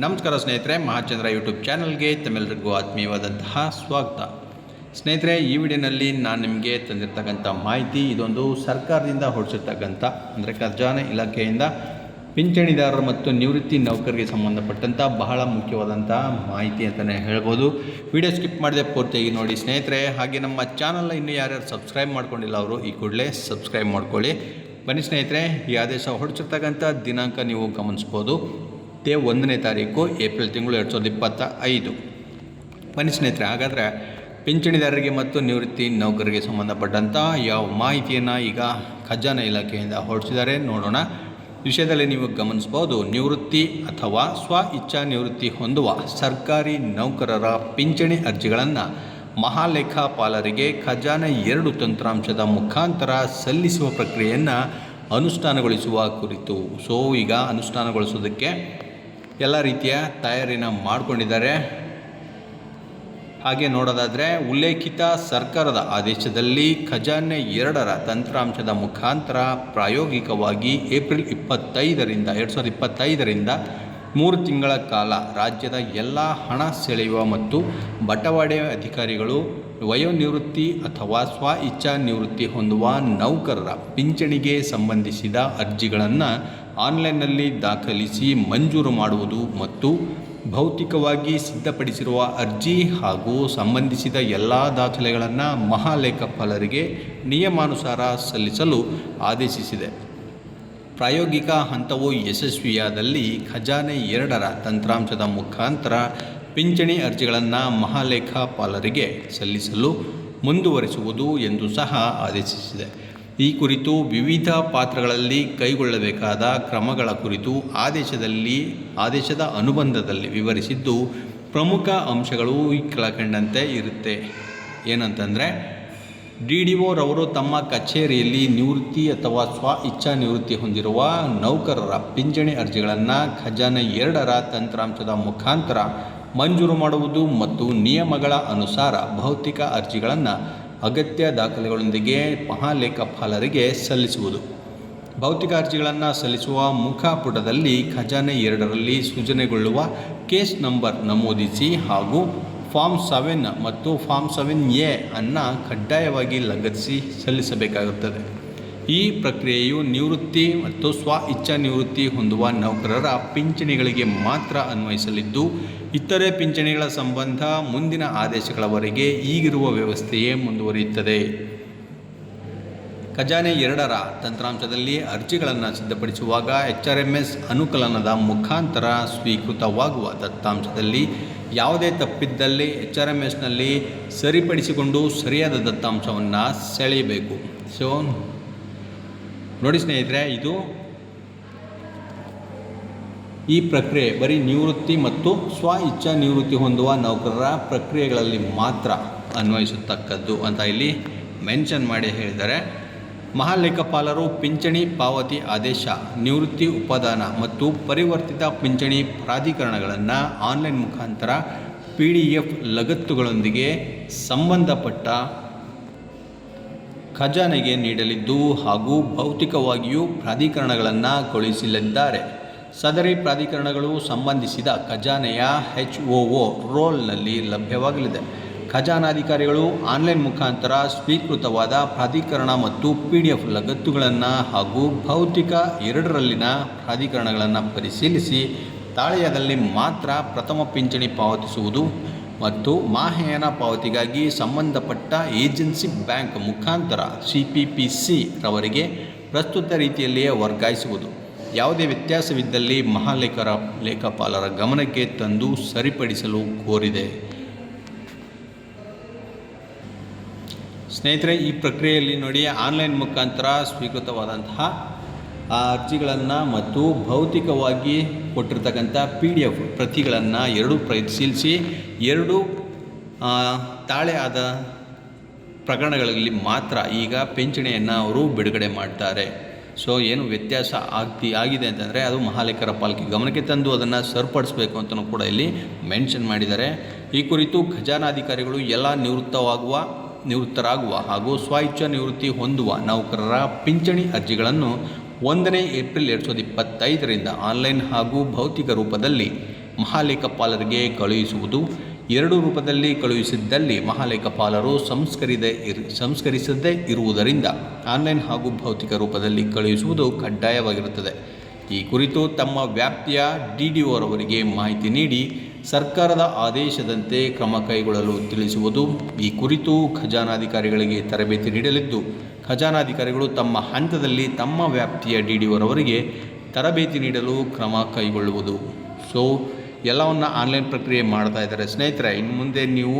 ನಮಸ್ಕಾರ ಸ್ನೇಹಿತರೆ, ಮಹಾಚಂದ್ರ ಯೂಟ್ಯೂಬ್ ಚಾನಲ್ಗೆ ತಮ್ಮೆಲ್ಲರಿಗೂ ಆತ್ಮೀಯವಾದಂತಹ ಸ್ವಾಗತ. ಸ್ನೇಹಿತರೆ, ಈ ವಿಡಿಯೋನಲ್ಲಿ ನಾನು ನಿಮಗೆ ತಂದಿರತಕ್ಕಂಥ ಮಾಹಿತಿ, ಇದೊಂದು ಸರ್ಕಾರದಿಂದ ಹೊರಡಿಸಿರ್ತಕ್ಕಂಥ, ಅಂದರೆ ಖಜಾನೆ ಇಲಾಖೆಯಿಂದ ಪಿಂಚಣಿದಾರರು ಮತ್ತು ನಿವೃತ್ತಿ ನೌಕರರಿಗೆ ಸಂಬಂಧಪಟ್ಟಂಥ ಬಹಳ ಮುಖ್ಯವಾದಂಥ ಮಾಹಿತಿ ಅಂತಲೇ ಹೇಳ್ಬೋದು. ವಿಡಿಯೋ ಸ್ಕಿಪ್ ಮಾಡದೆ ಪೂರ್ತಿಯಾಗಿ ನೋಡಿ ಸ್ನೇಹಿತರೆ. ಹಾಗೆ ನಮ್ಮ ಚಾನಲ್ನ ಇನ್ನೂ ಯಾರ್ಯಾರು ಸಬ್ಸ್ಕ್ರೈಬ್ ಮಾಡ್ಕೊಂಡಿಲ್ಲ ಅವರು, ಈ ಕೂಡಲೇ ಸಬ್ಸ್ಕ್ರೈಬ್ ಮಾಡ್ಕೊಳ್ಳಿ. ಬನ್ನಿ ಸ್ನೇಹಿತರೆ, ಈ ಆದೇಶ ಹೊರಡಿಸಿರ್ತಕ್ಕಂಥ ದಿನಾಂಕ ನೀವು ಗಮನಿಸ್ಬೋದು. ದೇ ಒಂದನೇ ತಾರೀಕು ಏಪ್ರಿಲ್ ತಿಂಗಳು ಎರಡು ಸಾವಿರದ ಇಪ್ಪತ್ತ ಐದು ಬನ್ನಿ ಸ್ನೇಹಿತರೆ, ಹಾಗಾದರೆ ಪಿಂಚಣಿದಾರರಿಗೆ ಮತ್ತು ನಿವೃತ್ತಿ ನೌಕರರಿಗೆ ಸಂಬಂಧಪಟ್ಟಂಥ ಯಾವ ಮಾಹಿತಿಯನ್ನು ಈಗ ಖಜಾನೆ ಇಲಾಖೆಯಿಂದ ಹೊರಡಿಸಿದ್ದಾರೆ ನೋಡೋಣ. ವಿಷಯದಲ್ಲಿ ನೀವು ಗಮನಿಸ್ಬೋದು ನಿವೃತ್ತಿ ಅಥವಾ ಸ್ವ ಇಚ್ಛಾ ನಿವೃತ್ತಿ ಹೊಂದುವ ಸರ್ಕಾರಿ ನೌಕರರ ಪಿಂಚಣಿ ಅರ್ಜಿಗಳನ್ನು ಮಹಾಲೇಖಾಪಾಲರಿಗೆ ಖಜಾನೆ ಎರಡು ತಂತ್ರಾಂಶದ ಮುಖಾಂತರ ಸಲ್ಲಿಸುವ ಪ್ರಕ್ರಿಯೆಯನ್ನು ಅನುಷ್ಠಾನಗೊಳಿಸುವ ಕುರಿತು. ಸೊ ಈಗ ಅನುಷ್ಠಾನಗೊಳಿಸೋದಕ್ಕೆ ಎಲ್ಲ ರೀತಿಯ ತಯಾರಿನ ಮಾಡಿಕೊಂಡಿದ್ದಾರೆ. ಹಾಗೆ ನೋಡೋದಾದರೆ ಉಲ್ಲೇಖಿತ ಸರ್ಕಾರದ ಆದೇಶದಲ್ಲಿ ಖಜಾನೆ ಎರಡರ ತಂತ್ರಾಂಶದ ಮುಖಾಂತರ ಪ್ರಾಯೋಗಿಕವಾಗಿ ಏಪ್ರಿಲ್ ಇಪ್ಪತ್ತೈದರಿಂದ, ಎರಡು ಸಾವಿರದ ಇಪ್ಪತ್ತೈದರಿಂದ ಮೂರು ತಿಂಗಳ ಕಾಲ ರಾಜ್ಯದ ಎಲ್ಲ ಹಣ ಸೆಳೆಯುವ ಮತ್ತು ಬಟವಾಡೆ ಅಧಿಕಾರಿಗಳು ವಯೋನಿವೃತ್ತಿ ಅಥವಾ ಸ್ವ ಇಚ್ಛಾ ನಿವೃತ್ತಿ ಹೊಂದುವ ನೌಕರರ ಪಿಂಚಣಿಗೆ ಸಂಬಂಧಿಸಿದ ಅರ್ಜಿಗಳನ್ನು ಆನ್ಲೈನ್ನಲ್ಲಿ ದಾಖಲಿಸಿ ಮಂಜೂರು ಮಾಡುವುದು ಮತ್ತು ಭೌತಿಕವಾಗಿ ಸಿದ್ಧಪಡಿಸಿರುವ ಅರ್ಜಿ ಹಾಗೂ ಸಂಬಂಧಿಸಿದ ಎಲ್ಲ ದಾಖಲೆಗಳನ್ನು ಮಹಾಲೇಖಪಾಲರಿಗೆ ನಿಯಮಾನುಸಾರ ಸಲ್ಲಿಸಲು ಆದೇಶಿಸಿದೆ. ಪ್ರಾಯೋಗಿಕ ಹಂತವು ಯಶಸ್ವಿಯಾದಲ್ಲಿ ಖಜಾನೆ ಎರಡರ ತಂತ್ರಾಂಶದ ಮುಖಾಂತರ ಪಿಂಚಣಿ ಅರ್ಜಿಗಳನ್ನು ಮಹಾಲೇಖಪಾಲರಿಗೆ ಸಲ್ಲಿಸಲು ಮುಂದುವರಿಸುವುದು ಎಂದು ಸಹ ಆದೇಶಿಸಿದೆ. ಈ ಕುರಿತು ವಿವಿಧ ಪಾತ್ರಗಳಲ್ಲಿ ಕೈಗೊಳ್ಳಬೇಕಾದ ಕ್ರಮಗಳ ಕುರಿತು ಆದೇಶದಲ್ಲಿ, ಆದೇಶದ ಅನುಬಂಧದಲ್ಲಿ ವಿವರಿಸಿದ್ದು ಪ್ರಮುಖ ಅಂಶಗಳು ಈ ಕೆಳಕಂಡಂತೆ ಇರುತ್ತೆ. ಏನಂತಂದರೆ, ಡಿ ಡಿ ಒರವರು ತಮ್ಮ ಕಚೇರಿಯಲ್ಲಿ ನಿವೃತ್ತಿ ಅಥವಾ ಸ್ವ ಇಚ್ಛಾ ನಿವೃತ್ತಿ ಹೊಂದಿರುವ ನೌಕರರ ಪಿಂಚಣಿ ಅರ್ಜಿಗಳನ್ನು ಖಜಾನೆ ಎರಡರ ತಂತ್ರಾಂಶದ ಮುಖಾಂತರ ಮಂಜೂರು ಮಾಡುವುದು ಮತ್ತು ನಿಯಮಗಳ ಅನುಸಾರ ಭೌತಿಕ ಅರ್ಜಿಗಳನ್ನು ಅಗತ್ಯ ದಾಖಲೆಗಳೊಂದಿಗೆ ಮಹಾಲೇಖಪಾಲರಿಗೆ ಸಲ್ಲಿಸುವುದು. ಭೌತಿಕ ಅರ್ಜಿಗಳನ್ನು ಸಲ್ಲಿಸುವ ಮುಖಪುಟದಲ್ಲಿ ಖಜಾನೆ ಎರಡರಲ್ಲಿ ಸೂಚನೆಗೊಳ್ಳುವ ಕೇಸ್ ನಂಬರ್ ನಮೂದಿಸಿ ಹಾಗೂ ಫಾರ್ಮ್ ಸೆವೆನ್ ಮತ್ತು ಫಾರ್ಮ್ ಸೆವೆನ್ ಎ ಅನ್ನು ಕಡ್ಡಾಯವಾಗಿ ಲಗತ್ತಿಸಿ ಸಲ್ಲಿಸಬೇಕಾಗುತ್ತದೆ. ಈ ಪ್ರಕ್ರಿಯೆಯು ನಿವೃತ್ತಿ ಮತ್ತು ಸ್ವ ಇಚ್ಛಾ ನಿವೃತ್ತಿ ಹೊಂದುವ ನೌಕರರ ಪಿಂಚಣಿಗಳಿಗೆ ಮಾತ್ರ ಅನ್ವಯಿಸಲಿದ್ದು, ಇತರೆ ಪಿಂಚಣಿಗಳ ಸಂಬಂಧ ಮುಂದಿನ ಆದೇಶಗಳವರೆಗೆ ಈಗಿರುವ ವ್ಯವಸ್ಥೆಯೇ ಮುಂದುವರಿಯುತ್ತದೆ. ಖಜಾನೆ ಎರಡರ ತಂತ್ರಾಂಶದಲ್ಲಿ ಅರ್ಜಿಗಳನ್ನು ಸಿದ್ಧಪಡಿಸುವಾಗ ಎಚ್ ಆರ್ ಎಂ ಎಸ್ ಅನುಕಲನದ ಮುಖಾಂತರ ಸ್ವೀಕೃತವಾಗುವ ದತ್ತಾಂಶದಲ್ಲಿ ಯಾವುದೇ ತಪ್ಪಿದ್ದಲ್ಲಿ ಎಚ್ ಆರ್ ಎಂ ಎಸ್ನಲ್ಲಿ ಸರಿಪಡಿಸಿಕೊಂಡು ಸರಿಯಾದ ದತ್ತಾಂಶವನ್ನು ಸೆಳೆಯಬೇಕು. ಸೊ ನೋಡಿ ಸ್ನೇಹಿತರೆ, ಇದು ಈ ಪ್ರಕ್ರಿಯೆ ಬರೀ ನಿವೃತ್ತಿ ಮತ್ತು ಸ್ವ ಇಚ್ಛಾ ನಿವೃತ್ತಿ ಹೊಂದುವ ನೌಕರರ ಪ್ರಕ್ರಿಯೆಗಳಲ್ಲಿ ಮಾತ್ರ ಅನ್ವಯಿಸತಕ್ಕದ್ದು ಅಂತ ಇಲ್ಲಿ ಮೆನ್ಷನ್ ಮಾಡಿ ಹೇಳಿದ್ದಾರೆ. ಮಹಾಲೇಖಪಾಲರು ಪಿಂಚಣಿ ಪಾವತಿ ಆದೇಶ, ನಿವೃತ್ತಿ ಉಪದಾನ ಮತ್ತು ಪರಿವರ್ತಿತ ಪಿಂಚಣಿ ಪ್ರಾಧಿಕರಣಗಳನ್ನು ಆನ್ಲೈನ್ ಮುಖಾಂತರ ಪಿ ಡಿ ಎಫ್ ಲಗತ್ತುಗಳೊಂದಿಗೆ ಸಂಬಂಧಪಟ್ಟ ಖಜಾನೆಗೆ ನೀಡಲಿದ್ದು ಹಾಗೂ ಭೌತಿಕವಾಗಿಯೂ ಪ್ರಾಧಿಕರಣಗಳನ್ನು ಕಳುಹಿಸಲಿದ್ದಾರೆ ಸದರಿ ಪ್ರಾಧಿಕರಣಗಳು ಸಂಬಂಧಿಸಿದ ಖಜಾನೆಯ ಎಚ್ ಒ ಒ ರೋಲ್ನಲ್ಲಿ ಲಭ್ಯವಾಗಲಿದೆ. ಖಜಾನಾಧಿಕಾರಿಗಳು ಆನ್ಲೈನ್ ಮುಖಾಂತರ ಸ್ವೀಕೃತವಾದ ಪ್ರಾಧಿಕರಣ ಮತ್ತು ಪಿ ಡಿ ಎಫ್ ಲಗತ್ತುಗಳನ್ನು ಹಾಗೂ ಭೌತಿಕ ಎರಡರಲ್ಲಿನ ಪ್ರಾಧಿಕರಣಗಳನ್ನು ಪರಿಶೀಲಿಸಿ, ತಾಳೆಯದಲ್ಲಿ ಮಾತ್ರ ಪ್ರಥಮ ಪಿಂಚಣಿ ಪಾವತಿಸುವುದು ಮತ್ತು ಮಾಹೆಯನ ಪಾವತಿಗಾಗಿ ಸಂಬಂಧಪಟ್ಟ ಏಜೆನ್ಸಿ ಬ್ಯಾಂಕ್ ಮುಖಾಂತರ ಸಿ ಪಿ ಪಿ ಸಿ ರವರಿಗೆ ಪ್ರಸ್ತುತ ರೀತಿಯಲ್ಲಿಯೇ ವರ್ಗಾಯಿಸುವುದು. ಯಾವುದೇ ವ್ಯತ್ಯಾಸವಿದ್ದಲ್ಲಿ ಮಹಾಲೇಖರ ಲೇಖಪಾಲರ ಗಮನಕ್ಕೆ ತಂದು ಸರಿಪಡಿಸಲು ಕೋರಿದೆ. ಸ್ನೇಹಿತರೆ, ಈ ಪ್ರಕ್ರಿಯೆಯಲ್ಲಿ ನೋಡಿ ಆನ್ಲೈನ್ ಮುಖಾಂತರ ಸ್ವೀಕೃತವಾದಂತಹ ಆ ಅರ್ಜಿಗಳನ್ನು ಮತ್ತು ಭೌತಿಕವಾಗಿ ಕೊಟ್ಟಿರ್ತಕ್ಕಂಥ ಪಿ ಡಿ ಎಫ್ ಪ್ರತಿಗಳನ್ನು ಎರಡು ಪರಿಶೀಲಿಸಿ, ಎರಡು ತಾಳೆ ಆದ ಪ್ರಕರಣಗಳಲ್ಲಿ ಮಾತ್ರ ಈಗ ಪಿಂಚಣಿಯನ್ನು ಅವರು ಬಿಡುಗಡೆ ಮಾಡ್ತಾರೆ. ಸೊ ಏನು ವ್ಯತ್ಯಾಸ ಆಗ್ತಿ, ಆಗಿದೆ ಅಂತಂದರೆ ಅದು ಮಹಾಲೇಖರ ಪಾಲಿಕೆ. ಗಮನಕ್ಕೆ ತಂದು ಅದನ್ನು ಸರಿಪಡಿಸಬೇಕು ಅಂತಲೂ ಕೂಡ ಇಲ್ಲಿ ಮೆನ್ಷನ್ ಮಾಡಿದ್ದಾರೆ. ಈ ಕುರಿತು ಖಜಾನಾಧಿಕಾರಿಗಳು ಎಲ್ಲ ನಿವೃತ್ತವಾಗುವ, ನಿವೃತ್ತರಾಗುವ ಹಾಗೂ ಸ್ವಇಚ್ಛಾ ನಿವೃತ್ತಿ ಹೊಂದುವ ನೌಕರರ ಪಿಂಚಣಿ ಅರ್ಜಿಗಳನ್ನು ಒಂದನೇ ಏಪ್ರಿಲ್ ಎರಡು ಸಾವಿರದ ಇಪ್ಪತ್ತೈದರಿಂದ ಆನ್ಲೈನ್ ಹಾಗೂ ಭೌತಿಕ ರೂಪದಲ್ಲಿ ಮಹಾಲೇಖಪಾಲರಿಗೆ ಕಳುಹಿಸುವುದು, ಎರಡು ರೂಪದಲ್ಲಿ ಕಳುಹಿಸಿದ್ದಲ್ಲಿ ಮಹಾಲೇಖಪಾಲರು ಸಂಸ್ಕರಿದ ಇರ್, ಸಂಸ್ಕರಿಸದೇ ಇರುವುದರಿಂದ ಆನ್ಲೈನ್ ಹಾಗೂ ಭೌತಿಕ ರೂಪದಲ್ಲಿ ಕಳುಹಿಸುವುದು ಕಡ್ಡಾಯವಾಗಿರುತ್ತದೆ. ಈ ಕುರಿತು ತಮ್ಮ ವ್ಯಾಪ್ತಿಯ ಡಿ ಡಿ ಅವರವರಿಗೆ ಮಾಹಿತಿ ನೀಡಿ ಸರ್ಕಾರದ ಆದೇಶದಂತೆ ಕ್ರಮ ಕೈಗೊಳ್ಳಲು ತಿಳಿಸುವುದು ಈ ಕುರಿತು ಖಜಾನಾಧಿಕಾರಿಗಳಿಗೆ ತರಬೇತಿ ನೀಡಲಿದ್ದು, ಖಜಾನಾಧಿಕಾರಿಗಳು ತಮ್ಮ ಹಂತದಲ್ಲಿ ತಮ್ಮ ವ್ಯಾಪ್ತಿಯ ಡಿ ಡಿ ಅವರಿಗೆ ತರಬೇತಿ ನೀಡಲು ಕ್ರಮ ಕೈಗೊಳ್ಳುವುದು. ಸೊ ಎಲ್ಲವನ್ನು ಆನ್ಲೈನ್ ಪ್ರಕ್ರಿಯೆ ಮಾಡ್ತಾ ಇದ್ದಾರೆ ಸ್ನೇಹಿತರೆ, ಇನ್ನು ಮುಂದೆ ನೀವು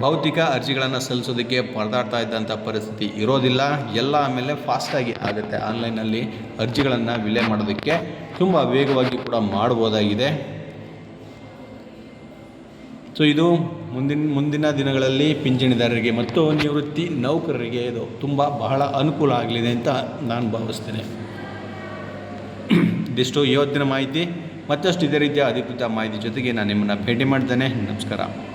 ಭೌತಿಕ ಅರ್ಜಿಗಳನ್ನು ಸಲ್ಲಿಸೋದಕ್ಕೆ ಪರದಾಡ್ತಾ ಇದ್ದಂಥ ಪರಿಸ್ಥಿತಿ ಇರೋದಿಲ್ಲ. ಎಲ್ಲ ಆಮೇಲೆ ಫಾಸ್ಟಾಗಿ ಆಗುತ್ತೆ. ಆನ್ಲೈನಲ್ಲಿ ಅರ್ಜಿಗಳನ್ನು ವಿಲೆ ಮಾಡೋದಕ್ಕೆ ತುಂಬ ವೇಗವಾಗಿ ಕೂಡ ಮಾಡ್ಬೋದಾಗಿದೆ. ಸೊ ಇದು ಮುಂದಿನ ಮುಂದಿನ ದಿನಗಳಲ್ಲಿ ಪಿಂಚಣಿದಾರರಿಗೆ ಮತ್ತು ನಿವೃತ್ತಿ ನೌಕರರಿಗೆ ಇದು ತುಂಬ ಬಹಳ ಅನುಕೂಲ ಆಗಲಿದೆ ಅಂತ ನಾನು ಭಾವಿಸ್ತೇನೆ. ಇದಿಷ್ಟು. ಇವತ್ತಿನ ಮಾಹಿತಿ. ಮತ್ತಷ್ಟು ಇದೇ ರೀತಿಯ ಅಧಿಕೃತ ಮಾಹಿತಿ ಜೊತೆಗೆ ನಾನು ನಿಮ್ಮನ್ನು ಭೇಟಿ ಮಾಡ್ತೇನೆ. ನಮಸ್ಕಾರ.